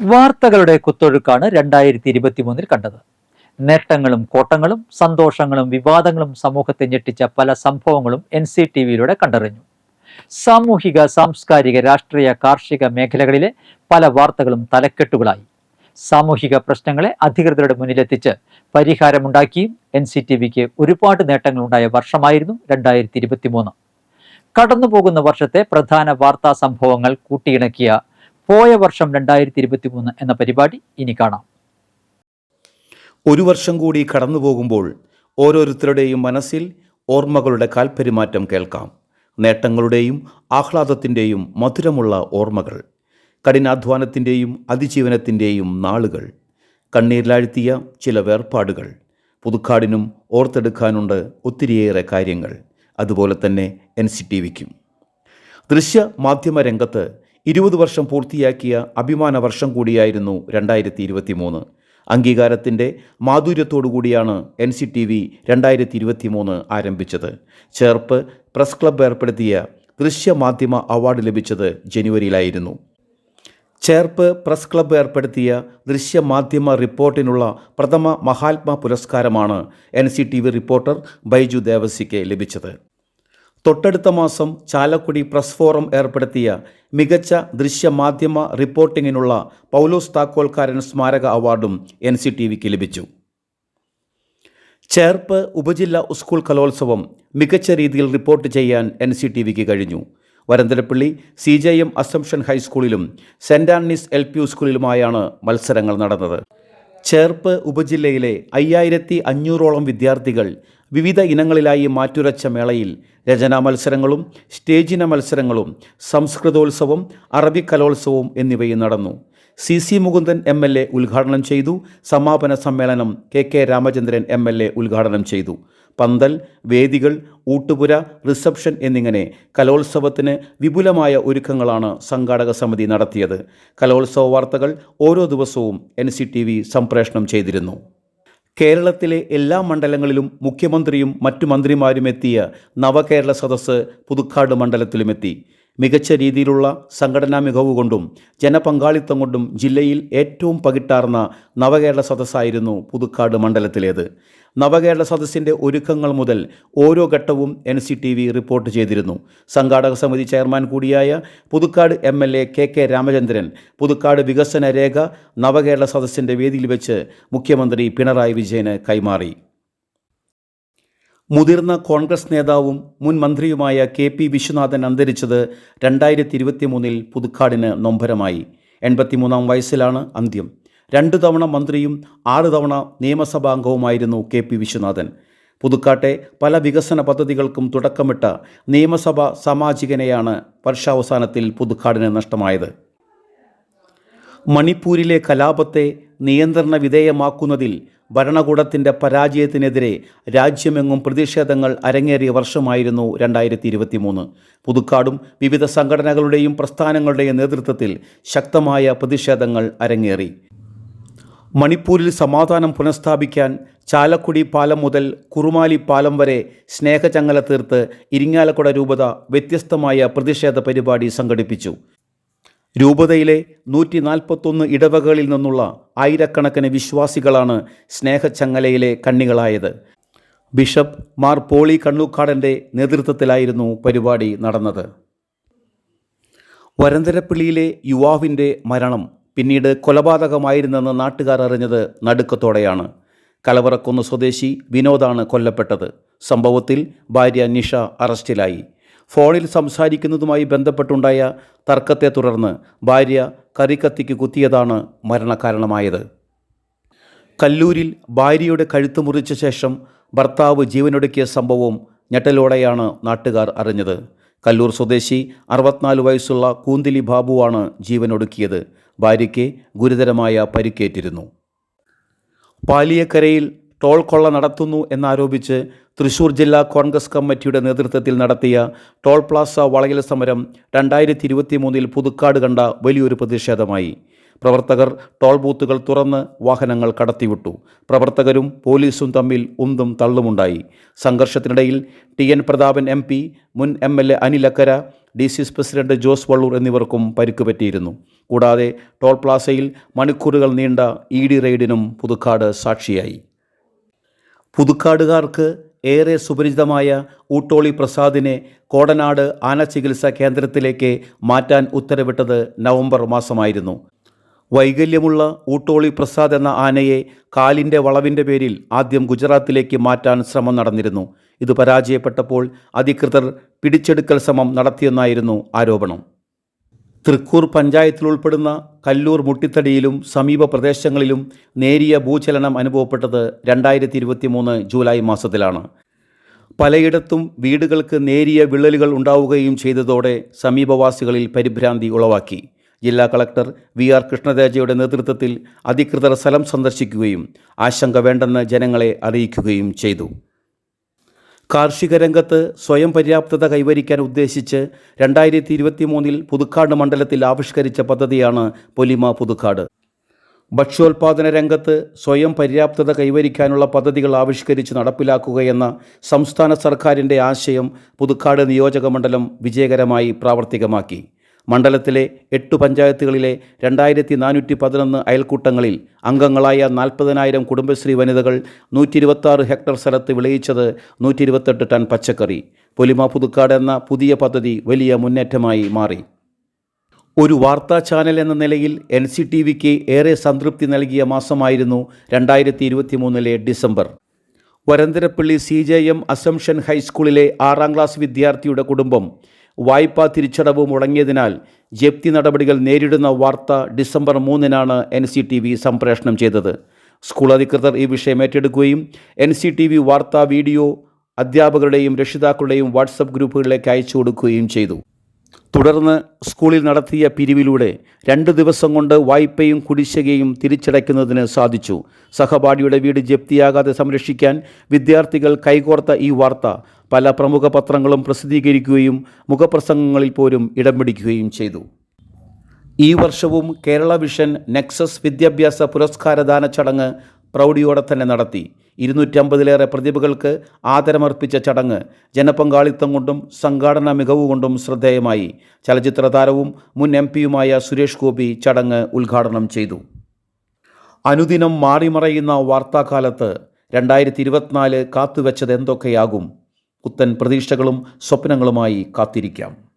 വാർത്തകളുടെ കുത്തൊഴുക്കാണ് രണ്ടായിരത്തി ഇരുപത്തി മൂന്നിൽ കണ്ടത്. നേട്ടങ്ങളും കോട്ടങ്ങളും സന്തോഷങ്ങളും വിവാദങ്ങളും സമൂഹത്തെ ഞെട്ടിച്ച പല സംഭവങ്ങളും എൻ സി ടി വിയിലൂടെ കണ്ടറിഞ്ഞു. സാമൂഹിക സാംസ്കാരിക രാഷ്ട്രീയ കാർഷിക മേഖലകളിലെ പല വാർത്തകളും തലക്കെട്ടുകളായി. സാമൂഹിക പ്രശ്നങ്ങളെ അധികൃതരുടെ മുന്നിലെത്തിച്ച് പരിഹാരമുണ്ടാക്കിയും എൻ സി ടി വിക്ക് ഒരുപാട് നേട്ടങ്ങളുണ്ടായ വർഷമായിരുന്നു രണ്ടായിരത്തി ഇരുപത്തി മൂന്ന് കടന്നുപോകുന്ന വർഷത്തെ പ്രധാന വാർത്താ സംഭവങ്ങൾ കൂട്ടിയിണക്കിയ പോയ വർഷം രണ്ടായിരത്തി ഇരുപത്തി മൂന്ന് എന്ന പരിപാടി ഇനി കാണാം. ഒരു വർഷം കൂടി കടന്നു പോകുമ്പോൾ ഓരോരുത്തരുടെയും മനസ്സിൽ ഓർമ്മകളുടെ കാൽപെരുമാറ്റം കേൾക്കാം. നേട്ടങ്ങളുടെയും ആഹ്ലാദത്തിന്റെയും മധുരമുള്ള ഓർമ്മകൾ. കഠിനാധ്വാനത്തിന്റെയും അതിജീവനത്തിന്റെയും നാളുകൾ. കണ്ണീരിലാഴ്ത്തിയ ചില വേർപാടുകൾ. പുതുക്കാടിനും ഓർത്തെടുക്കാനുണ്ട് ഒത്തിരിയേറെ കാര്യങ്ങൾ. അതുപോലെ തന്നെ എൻ സി ടി വിക്കും. ദൃശ്യ മാധ്യമ രംഗത്ത് ഇരുപത് വർഷം പൂർത്തിയാക്കിയ അഭിമാന വർഷം കൂടിയായിരുന്നു രണ്ടായിരത്തി ഇരുപത്തി മൂന്ന് അംഗീകാരത്തിന്റെ മാധുര്യത്തോടുകൂടിയാണ് എൻ സി ടി വി രണ്ടായിരത്തി ഇരുപത്തി മൂന്ന് ആരംഭിച്ചത്. ചേർപ്പ് പ്രസ് ക്ലബ്ബ് ഏർപ്പെടുത്തിയ ദൃശ്യമാധ്യമ അവാർഡ് ലഭിച്ചത് ജനുവരിയിലായിരുന്നു. ചേർപ്പ് പ്രസ് ക്ലബ്ബ് ഏർപ്പെടുത്തിയ ദൃശ്യമാധ്യമ റിപ്പോർട്ടിനുള്ള പ്രഥമ Mahatma പുരസ്കാരമാണ് N C T V reporter Baiju ദേവസിക്ക് ലഭിച്ചത്. തൊട്ടടുത്ത മാസം ചാലക്കുടി പ്രസ് ഫോറം ഏർപ്പെടുത്തിയ മികച്ച ദൃശ്യമാധ്യമ റിപ്പോർട്ടിങ്ങിനുള്ള പൗലോസ് താക്കോൽക്കാരൻ സ്മാരക അവാർഡും എൻ സി ടി വിക്ക് ലഭിച്ചു. ചേർപ്പ് ഉപജില്ലാ സ്കൂൾ കലോത്സവം മികച്ച രീതിയിൽ റിപ്പോർട്ട് ചെയ്യാൻ എൻ സി ടി വിക്ക് കഴിഞ്ഞു. Varantharappilly C J M Assumption ഹൈസ്കൂളിലും Saint Anne's L P സ്കൂളിലുമായാണ് മത്സരങ്ങൾ നടന്നത്. ചേർപ്പ് ഉപജില്ലയിലെ അയ്യായിരത്തി അഞ്ഞൂറോളം വിദ്യാർത്ഥികൾ വിവിധ ഇനങ്ങളിലായി മാറ്റുരച്ച മേളയിൽ രചനാ മത്സരങ്ങളും സ്റ്റേജിന മത്സരങ്ങളും സംസ്കൃതോത്സവം അറബി കലോത്സവവും എന്നിവയും നടന്നു. C C Mukundan M L A ഉദ്ഘാടനം ചെയ്തു. സമാപന സമ്മേളനം K K Ramachandran M L A ഉദ്ഘാടനം ചെയ്തു. പന്തൽ വേദികൾ ഊട്ടുപുര റിസപ്ഷൻ എന്നിങ്ങനെ കലോത്സവത്തിന് വിപുലമായ ഒരുക്കങ്ങളാണ് സംഘാടക സമിതി നടത്തിയത്. കലോത്സവ വാർത്തകൾ ഓരോ ദിവസവും എൻ സംപ്രേഷണം ചെയ്തിരുന്നു. കേരളത്തിലെ എല്ലാ മണ്ഡലങ്ങളിലും മുഖ്യമന്ത്രിയും മറ്റു മന്ത്രിമാരും എത്തിയ നവകേരള സദസ്സ് പുതുക്കാട് മണ്ഡലത്തിലുമെത്തി. മികച്ച രീതിയിലുള്ള സംഘടനാ മികവ് കൊണ്ടും ജനപങ്കാളിത്തം കൊണ്ടും ജില്ലയിൽ ഏറ്റവും പകിട്ടാർന്ന നവകേരള സദസ്സായിരുന്നു പുതുക്കാട് മണ്ഡലത്തിലേത്. നവകേരള സദസ്സിന്റെ ഒരുക്കങ്ങൾ മുതൽ ഓരോ ഘട്ടവും N C T V report ചെയ്തിരുന്നു. സംഘാടക സമിതി ചെയർമാൻ കൂടിയായ Puthukkad M L A K K Ramachandran Puthukkad വികസന രേഖ നവകേരള സദസ്സിന്റെ വേദിയിൽ വെച്ച് മുഖ്യമന്ത്രി പിണറായി വിജയന് കൈമാറി. മുതിർന്ന കോൺഗ്രസ് നേതാവും മുൻ മന്ത്രിയുമായ കെ പി വിശ്വനാഥൻ അന്തരിച്ചത് രണ്ടായിരത്തി ഇരുപത്തി മൂന്നിൽ പുതുക്കാടിന് നൊമ്പരമായി. എൺപത്തിമൂന്നാം വയസ്സിലാണ് അന്ത്യം. രണ്ടു തവണ മന്ത്രിയും ആറ് തവണ നിയമസഭാംഗവുമായിരുന്നു കെ പി വിശ്വനാഥൻ. പുതുക്കാട്ടെ പല വികസന പദ്ധതികൾക്കും തുടക്കമിട്ട നിയമസഭ സാമാജികനെയാണ് വർഷാവസാനത്തിൽ പുതുക്കാടിന് നഷ്ടമായത്. മണിപ്പൂരിലെ കലാപത്തെ നിയന്ത്രണ വിധേയമാക്കുന്നതിൽ ഭരണകൂടത്തിന്റെ പരാജയത്തിനെതിരെ രാജ്യമെങ്ങും പ്രതിഷേധങ്ങൾ അരങ്ങേറിയ വർഷമായിരുന്നു രണ്ടായിരത്തി ഇരുപത്തി മൂന്ന് പുതുക്കാടും വിവിധ സംഘടനകളുടെയും പ്രസ്ഥാനങ്ങളുടെയും നേതൃത്വത്തിൽ ശക്തമായ പ്രതിഷേധങ്ങൾ അരങ്ങേറി. മണിപ്പൂരിൽ സമാധാനം പുനഃസ്ഥാപിക്കാൻ ചാലക്കുടി പാലം മുതൽ കുറുമാലി പാലം വരെ സ്നേഹചങ്ങല തീർത്ത് ഇരിങ്ങാലക്കുട രൂപത വ്യത്യസ്തമായ പ്രതിഷേധ പരിപാടി സംഘടിപ്പിച്ചു. രൂപതയിലെ നൂറ്റി നാൽപ്പത്തൊന്ന് ഇടവകളിൽ നിന്നുള്ള ആയിരക്കണക്കിന് വിശ്വാസികളാണ് സ്നേഹച്ചങ്ങലയിലെ കണ്ണികളായത്. ബിഷപ്പ് മാർ പോളി കണ്ണൂക്കാടന്റെ നേതൃത്വത്തിലായിരുന്നു പരിപാടി നടന്നത്. വരന്തരപ്പിള്ളിയിലെ യുവാവിന്റെ മരണം പിന്നീട് കൊലപാതകമായിരുന്നെന്ന് നാട്ടുകാർ അറിഞ്ഞത് നടുക്കത്തോടെയാണ്. കലവറക്കുന്ന് സ്വദേശി വിനോദാണ് കൊല്ലപ്പെട്ടത്. സംഭവത്തിൽ ഭാര്യ നിഷ അറസ്റ്റിലായി. ഫോണിൽ സംസാരിക്കുന്നതുമായി ബന്ധപ്പെട്ടുണ്ടായ തർക്കത്തെ തുടർന്ന് ഭാര്യ കറിക്കത്തിക്ക് കുത്തിയതാണ് മരണകാരണമായത്. കല്ലൂരിൽ ഭാര്യയുടെ കഴുത്ത് മുറിച്ച ശേഷം ഭർത്താവ് ജീവനൊടുക്കിയ സംഭവം ഞെട്ടലോടെയാണ് നാട്ടുകാർ അറിഞ്ഞത്. കല്ലൂർ സ്വദേശി അറുപത്തിനാല് വയസ്സുള്ള കൂന്തിലി ബാബുവാണ് ജീവനൊടുക്കിയത്. ഭാര്യയ്ക്ക് ഗുരുതരമായ പരിക്കേറ്റിരുന്നു. പാലിയക്കരയിൽ ടോൾ കൊള്ള നടത്തുന്നു എന്നാരോപിച്ച് തൃശൂർ ജില്ലാ കോൺഗ്രസ് കമ്മിറ്റിയുടെ നേതൃത്വത്തിൽ നടത്തിയ ടോൾ പ്ലാസ വളയൽ സമരം രണ്ടായിരത്തി ഇരുപത്തി മൂന്നിൽ പുതുക്കാട് കണ്ട വലിയൊരു പ്രതിഷേധമായി. പ്രവർത്തകർ ടോൾ ബൂത്തുകൾ തുറന്ന് വാഹനങ്ങൾ കടത്തിവിട്ടു. പ്രവർത്തകരും പോലീസും തമ്മിൽ ഉന്തും തള്ളുമുണ്ടായി. സംഘർഷത്തിനിടയിൽ T N Prathapan M P മുൻ M L A Anilakkara D C S president Jose Valloor എന്നിവർക്കും പരിക്ക് പറ്റിയിരുന്നു കൂടാതെ ടോൾ പ്ലാസയിൽ മണിക്കൂറുകൾ നീണ്ട ഇ ഡി റെയ്ഡിനും പുതുക്കാട് സാക്ഷിയായി. പുതുക്കാടുകാർക്ക് ഏറെ സുപരിചിതമായ ഊട്ടോളി പ്രസാദിനെ കോടനാട് ആന ചികിത്സാ കേന്ദ്രത്തിലേക്ക് മാറ്റാൻ ഉത്തരവിട്ടത് നവംബർ മാസമായിരുന്നു. വൈകല്യമുള്ള ഊട്ടോളി പ്രസാദ് എന്ന ആനയെ കാലിന്റെ വളവിന്റെ പേരിൽ ആദ്യം ഗുജറാത്തിലേക്ക് മാറ്റാൻ ശ്രമം നടന്നിരുന്നു. ഇത് പരാജയപ്പെട്ടപ്പോൾ അധികൃതർ പിടിച്ചെടുക്കൽ ശ്രമം നടത്തിയെന്നായിരുന്നു ആരോപണം. തൃക്കൂർ പഞ്ചായത്തിൽ ഉൾപ്പെടുന്ന കല്ലൂർ മുട്ടിത്തടിയിലും സമീപ പ്രദേശങ്ങളിലും നേരിയ ഭൂചലനം അനുഭവപ്പെട്ടത് രണ്ടായിരത്തി ഇരുപത്തി മൂന്ന് ജൂലൈ മാസത്തിലാണ്. പലയിടത്തും വീടുകൾക്ക് നേരിയ വിള്ളലുകൾ ഉണ്ടാവുകയും ചെയ്തതോടെ സമീപവാസികളിൽ പരിഭ്രാന്തി ഉളവാക്കി. ജില്ലാ കളക്ടർ വി ആർ കൃഷ്ണരാജയുടെ നേതൃത്വത്തിൽ അധികൃതർ സ്ഥലം സന്ദർശിക്കുകയും ആശങ്ക വേണ്ടെന്ന് ജനങ്ങളെ അറിയിക്കുകയും ചെയ്തു. കാർഷിക രംഗത്ത് സ്വയം പര്യാപ്തത കൈവരിക്കാൻ ഉദ്ദേശിച്ച് രണ്ടായിരത്തി ഇരുപത്തി മൂന്നിൽ പുതുക്കാട് മണ്ഡലത്തിൽ ആവിഷ്കരിച്ച പദ്ധതിയാണ് പൊലിമ പുതുക്കാട്. ഭക്ഷ്യോൽപാദന രംഗത്ത് സ്വയം പര്യാപ്തത കൈവരിക്കാനുള്ള പദ്ധതികൾ ആവിഷ്കരിച്ച് നടപ്പിലാക്കുകയെന്ന സംസ്ഥാന സർക്കാരിന്റെ ആശയം പുതുക്കാട് നിയോജക മണ്ഡലം വിജയകരമായി പ്രാവർത്തികമാക്കി. മണ്ഡലത്തിലെ എട്ട് പഞ്ചായത്തുകളിലെ രണ്ടായിരത്തി നാനൂറ്റി പതിനൊന്ന് അയൽക്കൂട്ടങ്ങളിൽ അംഗങ്ങളായ നാൽപ്പതിനായിരം കുടുംബശ്രീ വനിതകൾ നൂറ്റി ഇരുപത്താറ് ഹെക്ടർ സ്ഥലത്ത് വിളയിച്ചത് നൂറ്റി ഇരുപത്തെട്ട് ടൺ പച്ചക്കറി. പൊലിമ പുതുക്കാട് എന്ന പുതിയ പദ്ധതി വലിയ മുന്നേറ്റമായി മാറി. ഒരു വാർത്താ ചാനൽ എന്ന നിലയിൽ എൻ സി ടി വിക്ക് ഏറെ സംതൃപ്തി നൽകിയ മാസമായിരുന്നു രണ്ടായിരത്തി ഇരുപത്തി മൂന്നിലെ December. Varantharappilly C J M Assumption ഹൈസ്കൂളിലെ ആറാം ക്ലാസ് വിദ്യാർത്ഥിയുടെ കുടുംബം വായ്പാ തിരിച്ചടവ് മുടങ്ങിയതിനാൽ ജപ്തി നടപടികൾ നേരിടുന്ന വാർത്ത ഡിസംബർ മൂന്നിനാണ് എൻ സി ടി വി സംപ്രേഷണം ചെയ്തത്. സ്കൂൾ അധികൃതർ ഈ വിഷയം ഏറ്റെടുക്കുകയും എൻ സി ടി വി വാർത്താ വീഡിയോ അധ്യാപകരുടെയും രക്ഷിതാക്കളുടെയും വാട്സപ്പ് ഗ്രൂപ്പുകളിലേക്ക് അയച്ചു കൊടുക്കുകയും ചെയ്തു. തുടർന്ന് സ്കൂളിൽ നടത്തിയ പിരിവിലൂടെ രണ്ട് ദിവസം കൊണ്ട് വായ്പയും കുടിശ്ശികയും തിരിച്ചടയ്ക്കുന്നതിന് സാധിച്ചു. സഹപാഠിയുടെ വീട് ജപ്തിയാകാതെ സംരക്ഷിക്കാൻ വിദ്യാർത്ഥികൾ കൈകോർത്ത ഈ വാർത്ത പല പ്രമുഖ പത്രങ്ങളും പ്രസിദ്ധീകരിക്കുകയും മുഖപ്രസംഗങ്ങളിൽ പോലും ഇടം പിടിക്കുകയും ചെയ്തു. ഈ വർഷവും കേരള വിഷൻ നെക്സസ് വിദ്യാഭ്യാസ പുരസ്കാരദാന ചടങ്ങ് പ്രൗഢിയോടെ തന്നെ നടത്തി. ഇരുന്നൂറ്റമ്പതിലേറെ പ്രതിഭകൾക്ക് ആദരമർപ്പിച്ച ചടങ്ങ് ജനപങ്കാളിത്തം കൊണ്ടും സംഘാടന മികവ് കൊണ്ടും ശ്രദ്ധേയമായി. ചലച്ചിത്ര താരവും മുൻ എം പിയുമായ സുരേഷ് ഗോപി ചടങ്ങ് ഉദ്ഘാടനം ചെയ്തു. അനുദിനം മാറിമറയുന്ന വാർത്താകാലത്ത് രണ്ടായിരത്തി ഇരുപത്തിനാല് കാത്തുവെച്ചത് എന്തൊക്കെയാകും? പുത്തൻ പ്രതീക്ഷകളും സ്വപ്നങ്ങളുമായി കാത്തിരിക്കാം